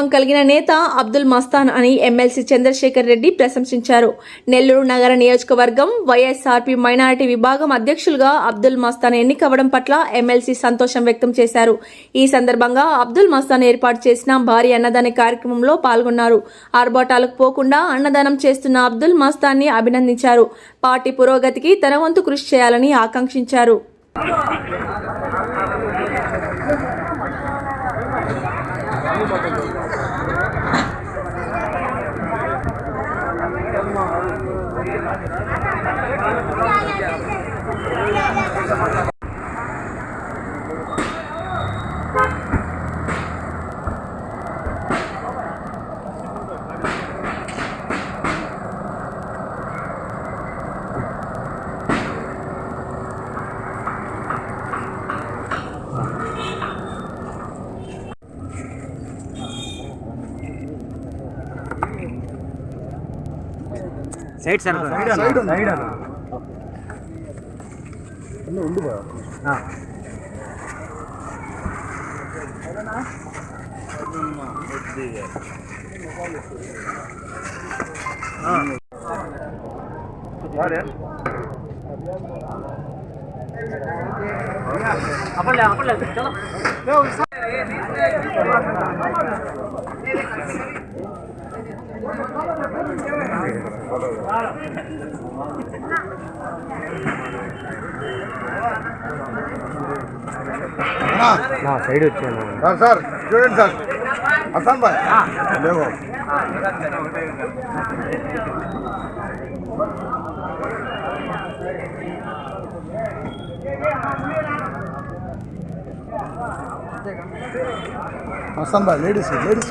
స్వభావం కలిగిన నేత అబ్దుల్ మస్తాన్ అని ఎమ్మెల్సీ చంద్రశేఖర్ రెడ్డి ప్రశంసించారు. నెల్లూరు నగర నియోజకవర్గం వైఎస్ఆర్పి మైనారిటీ విభాగం అధ్యక్షులుగా అబ్దుల్ మస్తాన్ ఎన్నికవ్వడం పట్ల ఎమ్మెల్సీ సంతోషం వ్యక్తం చేశారు. ఈ సందర్భంగా అబ్దుల్ మస్తాన్ ఏర్పాటు చేసిన భారీ అన్నదాన కార్యక్రమంలో పాల్గొన్నారు. ఆర్భాటాలకు పోకుండా అన్నదానం చేస్తున్న అబ్దుల్ మస్తాన్ని అభినందించారు. పార్టీ పురోగతికి తన వంతు కృషి చేయాలని ఆకాంక్షించారు. Thank you. Side sir side ఉంది. అప్పలే అప్పలే చలో అన్నా, సైడ్ వచ్చాను. సార్ సార్ చూడండి సార్. హసన్ భాయ్ లేవు Hasan bhai ladies ladies.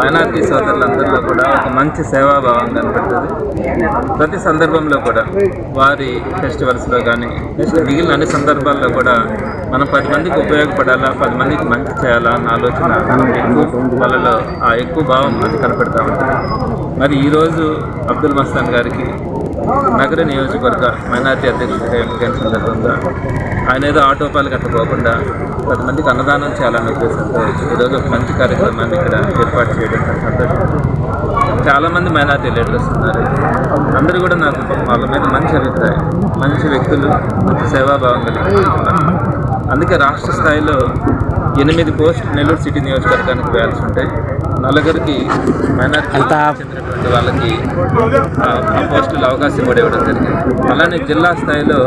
minority సోదరులందరిలో కూడా ఒక మంచి సేవాభావం కనపడుతుంది ప్రతి సందర్భంలో కూడా వారి ఫెస్టివల్స్లో కానీ మిగిలిన అన్ని సందర్భాల్లో కూడా మనం పది మందికి ఉపయోగపడాలా పది మందికి మంచి చేయాలా అన్న ఆలోచన ఎక్కువ వాళ్ళలో ఆ ఎక్కువ భావం అది కనపడతా ఉంటుంది. మరి ఈరోజు అబ్దుల్ మస్తాన్ గారికి నగర నియోజకవర్గ మైనార్టీ అధ్యక్షుడిగా ఎన్నికైన సందర్భంగా ఆయన ఏదో ఆటోపాలకు అట్లా పోకుండా పది మందికి అన్నదానం చేయాలనే ఉద్దేశంతో ఈరోజు ఒక మంచి కార్యక్రమాన్ని ఇక్కడ ఏర్పాటు చేయడం సంతోషం. చాలామంది మైనార్టీ లీడర్స్ ఉన్నారు. అందరూ కూడా నాకు వాళ్ళ మీద మంచి అభిప్రాయం మంచి వ్యక్తులు మంచి సేవాభావం కలిగి అందుకే రాష్ట్ర స్థాయిలో ఎనిమిది పోస్ట్ నెల్లూరు సిటీ నియోజకవర్గానికి వేయాల్సి ఉంటాయి నలుగురికి మైనార్టీ చెందినటువంటి వాళ్ళకి ఆ పోస్టులు అవకాశం కూడా ఇవ్వడం జరిగింది. అలానే జిల్లా స్థాయిలో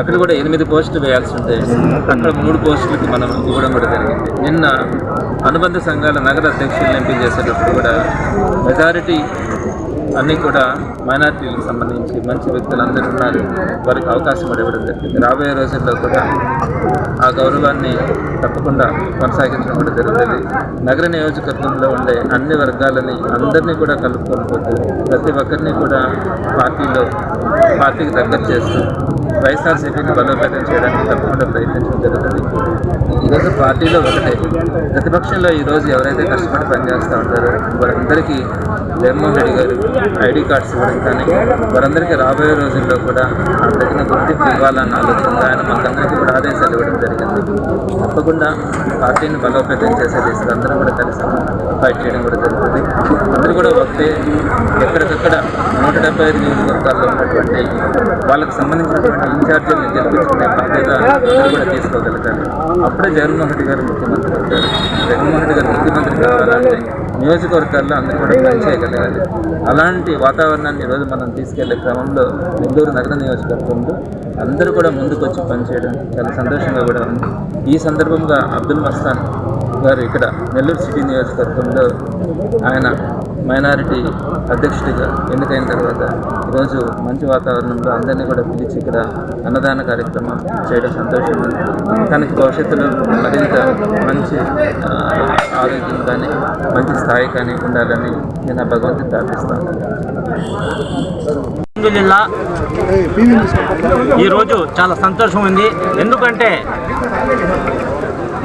అక్కడ కూడా ఎనిమిది పోస్టులు వేయాల్సి ఉంటాయి అక్కడ మూడు పోస్టులకి మనం ఇవ్వడం కూడా జరిగింది. నిన్న అనుబంధ సంఘాల నగర అధ్యక్షులను ఎంపిక చేసేటప్పుడు కూడా మెజారిటీ అన్నీ కూడా మైనార్టీలకు సంబంధించి మంచి వ్యక్తులు అందరూ ఉన్నారు. వారికి అవకాశం కూడా ఇవ్వడం జరిగింది. రాబోయే రోజుల్లో కూడా ఆ గౌరవాన్ని తప్పకుండా కొనసాగించడం కూడా జరుగుతుంది. నగర నియోజకవర్గంలో ఉండే అన్ని వర్గాలని అందరినీ కూడా కలుపుకొని పోతూ ప్రతి ఒక్కరిని కూడా పార్టీలో పార్టీకి దగ్గర చేస్తూ వైఎస్ఆర్సీపీని బలోపేతం చేయడానికి తప్పకుండా ప్రయత్నించడం జరుగుతుంది. ఈరోజు పార్టీలో ఒకటే. ప్రతిపక్షంలో ఈరోజు ఎవరైతే కష్టపడి పనిచేస్తూ ఉంటారో వారందరికీ జగన్మోహన్ రెడ్డి గారు ఐడి కార్డ్స్ ఇవ్వడం కానీ వారందరికీ రాబోయే రోజుల్లో కూడా ఆ తగిన గుర్తింపు ఇవ్వాలన్న ఆలోచనతో ఆయన మాకందరికీ కూడా ఆదేశాలు ఇవ్వడం జరిగింది. తప్పకుండా పార్టీని బలోపేతం చేసే దిశగా అందరం కూడా కలిసి ఫైట్ చేయడం కూడా జరుగుతుంది. అందరూ కూడా వస్తే ఎక్కడికక్కడ నూట డెబ్బై ఐదు నియోజకవర్గాల్లో ఉన్నటువంటి వాళ్ళకి సంబంధించినటువంటి ఇన్ఛార్జీలను గెలిపించుకునే బాధ్యత అందరూ కూడా తీసుకోగలుగుతారు అప్పుడే జగన్మోహన్ రెడ్డి గారు ముఖ్యమంత్రి అవుతారు. జగన్మోహన్ రెడ్డి గారు ముఖ్యమంత్రి కావాలంటే నియోజకవర్గాల్లో అందరూ కూడా పనిచేయగలగాలి అలాంటి వాతావరణాన్ని ఈరోజు మనం తీసుకెళ్ళే క్రమంలో నెల్లూరు నగర నియోజకవర్గంలో అందరూ కూడా ముందుకు వచ్చి పనిచేయడం చాలా సంతోషంగా కూడా ఉంది. ఈ సందర్భంగా అబ్దుల్ మస్తాన్ గారు ఇక్కడ నెల్లూరు సిటీ నియోజకవర్గంలో ఆయన మైనారిటీ అధ్యక్షుడిగా ఎన్నికైన తర్వాత ఈరోజు మంచి వాతావరణంలో అందరినీ కూడా పిలిచి ఇక్కడ అన్నదాన కార్యక్రమం చేయడం సంతోషం. ఉంది తనకి భవిష్యత్తులో మరింత మంచి ఆరోగ్యం కానీ మంచి స్థాయి కానీ ఉండాలని నేను భగవంతుని ప్రార్థిస్తాను. జిల్లా ఈరోజు చాలా సంతోషం ఉంది. ఎందుకంటే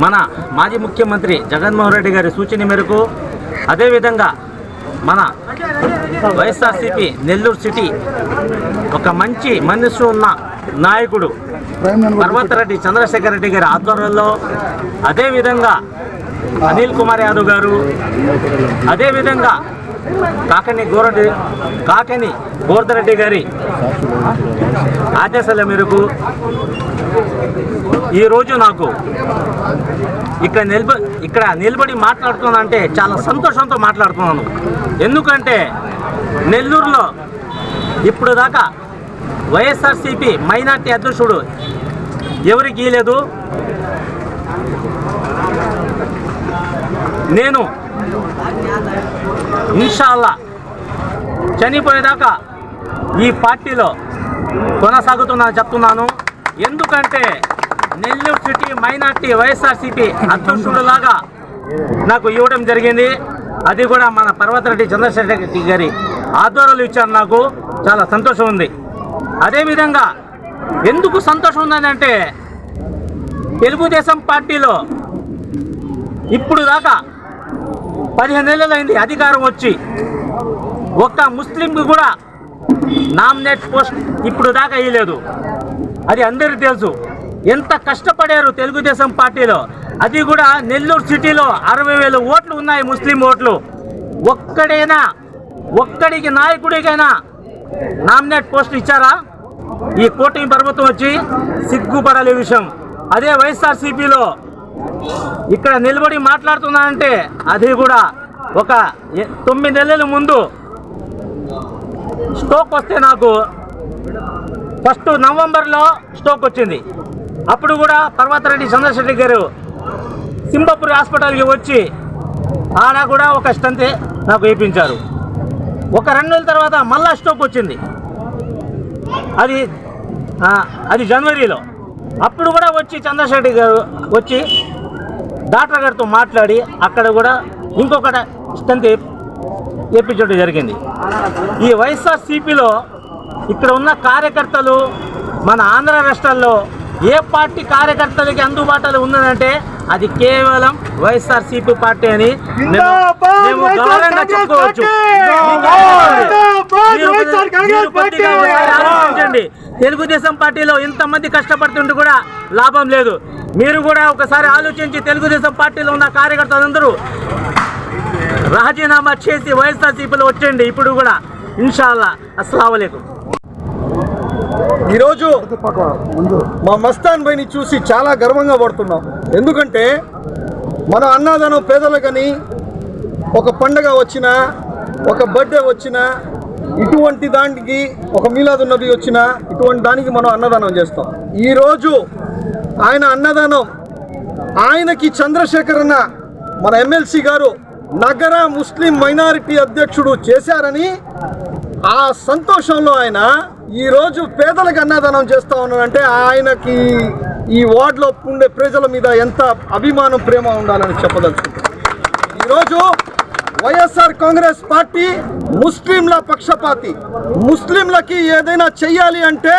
మన మాజీ ముఖ్యమంత్రి జగన్మోహన్ రెడ్డి గారి సూచన మేరకు అదేవిధంగా మన వైఎస్ఆర్సీపీ నెల్లూరు సిటీ ఒక మంచి మనసు ఉన్న నాయకుడు పర్వతరెడ్డి చంద్రశేఖర్ రెడ్డి గారి ఆధ్వర్యంలో అదేవిధంగా అనిల్ కుమార్ యాదవ్ గారు అదేవిధంగా కాకని గోరడి కాకని గోర్ధరెడ్డి గారి ఆదేశాల మేరకు ఈరోజు నాకు ఇక్కడ నిలబ ఇక్కడ నిలబడి మాట్లాడుతున్నానంటే చాలా సంతోషంతో మాట్లాడుతున్నాను. ఎందుకంటే నెల్లూరులో ఇప్పుడు దాకా వైఎస్ఆర్సీపీ మైనార్టీ అధ్యక్షుడు ఎవరికి ఇయలేదు నేను ఇన్షాల్లా చనిపోయేదాకా ఈ పార్టీలో కొనసాగుతున్నా చెప్తున్నాను. ఎందుకంటే నెల్లూరు సిటీ మైనార్టీ వైఎస్ఆర్సీపీ అధ్యక్షుడులాగా నాకు ఇవ్వడం జరిగింది. అది కూడా మన పర్వతరెడ్డి చంద్రశేఖర్ రెడ్డి గారి ఆధ్వర్యంలో ఇచ్చారు నాకు. చాలా సంతోషం ఉంది. అదేవిధంగా ఎందుకు సంతోషం ఉందని అంటే తెలుగుదేశం పార్టీలో ఇప్పుడు దాకా పదిహేను నెలలైంది అధికారం వచ్చి ఒక్క ముస్లింకి కూడా నామినేట్ పోస్ట్ ఇప్పుడు దాకా ఇవ్వలేదు అది అందరికీ తెలుసు. ఎంత కష్టపడారు తెలుగుదేశం పార్టీలో. అది కూడా నెల్లూరు సిటీలో అరవై వేల ఓట్లు ఉన్నాయి ముస్లిం ఓట్లు. ఒక్కడైనా ఒక్కడికి నాయకుడికైనా నామినేట్ పోస్ట్ ఇచ్చారా? ఈ కూటమి ప్రభుత్వం వచ్చి సిగ్గుపడలే విషయం. అదే వైఎస్ఆర్సీపీలో ఇక్కడ నిలబడి మాట్లాడుతున్నానంటే అది కూడా ఒక తొమ్మిది నెలల ముందు స్టోక్ వస్తే నాకు ఫస్ట్ నవంబర్లో స్టోక్ వచ్చింది. అప్పుడు కూడా పర్వతరెడ్డి చంద్రశేఖర్ గారు సింబపురి హాస్పిటల్కి వచ్చి ఆడ కూడా ఒక స్టంతే నాకు వేయించారు. ఒక రెండు నెలల తర్వాత మళ్ళా స్టోక్ వచ్చింది. అది అది జనవరిలో. అప్పుడు కూడా వచ్చి చంద్రశెట్టి గారు వచ్చి డాక్టర్ గారితో మాట్లాడి అక్కడ కూడా ఇంకొకటి స్టంత్ వేయించడం జరిగింది. ఈ వైఎస్ఆర్ సిపిలో ఇక్కడ ఉన్న కార్యకర్తలు మన ఆంధ్ర రాష్ట్రాల్లో ఏ పార్టీ కార్యకర్తలకి అందుబాటులో ఉన్నదంటే అది కేవలం వైఎస్ఆర్ సిపి పార్టీ అని మేము- గౌరవంగా చెప్పుకోవచ్చు. ఆలోచించండి. తెలుగుదేశం పార్టీలో ఇంతమంది కష్టపడుతుంటే కూడా లాభం లేదు. మీరు కూడా ఒకసారి ఆలోచించి తెలుగుదేశం పార్టీలో ఉన్న కార్యకర్తలందరూ రాజీనామా చేసి వైఎస్ఆర్సీపీలో వచ్చండి ఇప్పుడు కూడా. ఇన్షాల్లా. అస్సలం ఈరోజు మా మస్తాన్ బైని చూసి చాలా గర్వంగా పడుతున్నాం. ఎందుకంటే మన అన్నదానం పేదలకని ఒక పండగ వచ్చినా ఒక బర్త్డే వచ్చినా ఇటువంటి దానికి ఒక మీలాదు నబీ వచ్చినా ఇటువంటి దానికి మనం అన్నదానం చేస్తాం. ఈరోజు ఆయన అన్నదానం ఆయనకి చంద్రశేఖర్ అన్న మన ఎమ్మెల్సీ గారు నగర ముస్లిం మైనారిటీ అధ్యక్షుడు చేశారని ఆ సంతోషంలో ఆయన ఈరోజు పేదలకు అన్నదానం చేస్తూ ఉన్నాడంటే ఆయనకి ఈ వార్డులో ఉండే ప్రజల మీద ఎంత అభిమానం ప్రేమ ఉండాలని చెప్పదలుచుకుంటున్నాను. ఈరోజు వైఎస్ఆర్ కాంగ్రెస్ పార్టీ ముస్లింల పక్షపాతి. ముస్లింలకి ఏదైనా చెయ్యాలి అంటే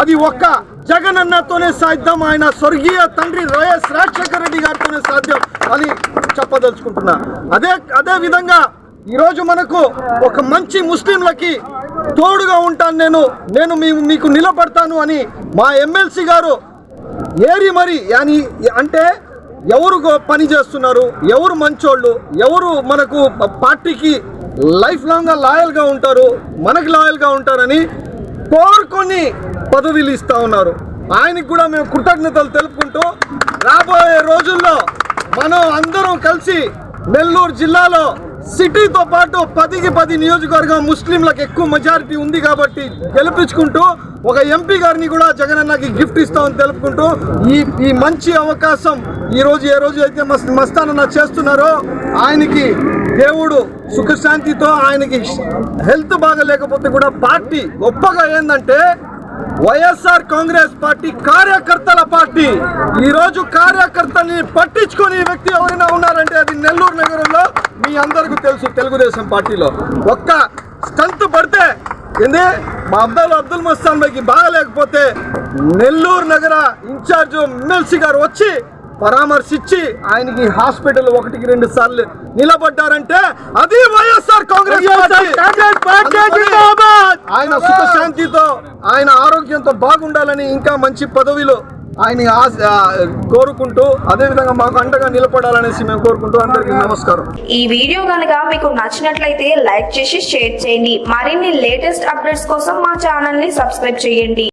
అది ఒక్క జగనన్నతోనే సాధ్యం ఆయన స్వర్గీయ తండ్రి వైఎస్ రాజశేఖర రెడ్డి గారితోనే సాధ్యం అని చెప్పదలుచుకుంటున్నా. అదే అదే విధంగా ఈరోజు మనకు ఒక మంచి ముస్లింలకి తోడుగా ఉంటాను నేను నేను మీ మీకు నిలబడతాను అని మా ఎమ్మెల్సీ గారు ఏరి మరి యాని అంటే ఎవరు గో- పని చేస్తున్నారు ఎవరు మంచోళ్ళు ఎవరు మనకు పార్టీకి లైఫ్ లాంగ్గా లాయల్గా ఉంటారు మనకి లాయల్గా ఉంటారని కోరుకొని పదవిలు ఇస్తూ ఉన్నారు. ఆయనకి కూడా మేము కృతజ్ఞతలు తెలుపుకుంటూ రాబోయే రోజుల్లో మనం అందరం కలిసి నెల్లూరు జిల్లాలో సిటీతో పాటు పదికి పది నియోజకవర్గం ముస్లింలకు ఎక్కువ మెజారిటీ ఉంది కాబట్టి గెలిపించుకుంటూ ఒక ఎంపీ గారిని కూడా జగనన్నకి గిఫ్ట్ ఇస్తామని తెలుపుకుంటూ ఈ ఈ మంచి అవకాశం ఈరోజు ఏ రోజు అయితే మస్ మస్తానన్న చేస్తున్నారో ఆయనకి దేవుడు సుఖశాంతితో ఆయనకి హెల్త్ బాగా లేకపోతే కూడా పార్టీ గొప్పగా ఏంటంటే వైఎస్ఆర్ కాంగ్రెస్ పార్టీ కార్యకర్తల పార్టీ. ఈరోజు కార్యకర్తని పట్టించుకొని వ్యక్తి ఎవరైనా ఉన్నారంటే అది నెల్లూరు నగరంలో మీ అందరికీ తెలుసు తెలుగుదేశం పార్టీలో. ఒక్క స్టంత్ పడితే ఏంది? మా అబ్దుల్ అబ్దుల్ మస్తాన్ భాయ్కి బాగలేకపోతే నెల్లూరు నగర ఇన్ఛార్జ్ ఎమ్మెల్సీ గారు వచ్చి పరామర్శించి ఆయనకి హాస్పిటల్ ఒకటికి రెండు సార్లు నిలబడ్డారంటే అది వైఎస్ఆర్ కాంగ్రెస్ పార్టీ. ఆయన సుఖశాంతితో ఆయన ఆరోగ్యంతో బాగుండాలని ఇంకా మంచి పదవిలో ఆయన కోరుకుంటూ అదే కోరుకుంటూ అదేవిధంగా మాకు అండగా నిలబడాలనేసి మేము కోరుకుంటూ అందరికీ నమస్కారం. ఈ వీడియో కనుక మీకు నచ్చినట్లయితే లైక్ చేసి షేర్ చేయండి. మరిన్ని లేటెస్ట్ అప్డేట్స్ కోసం మా ఛానల్ని సబ్స్క్రైబ్ చేయండి.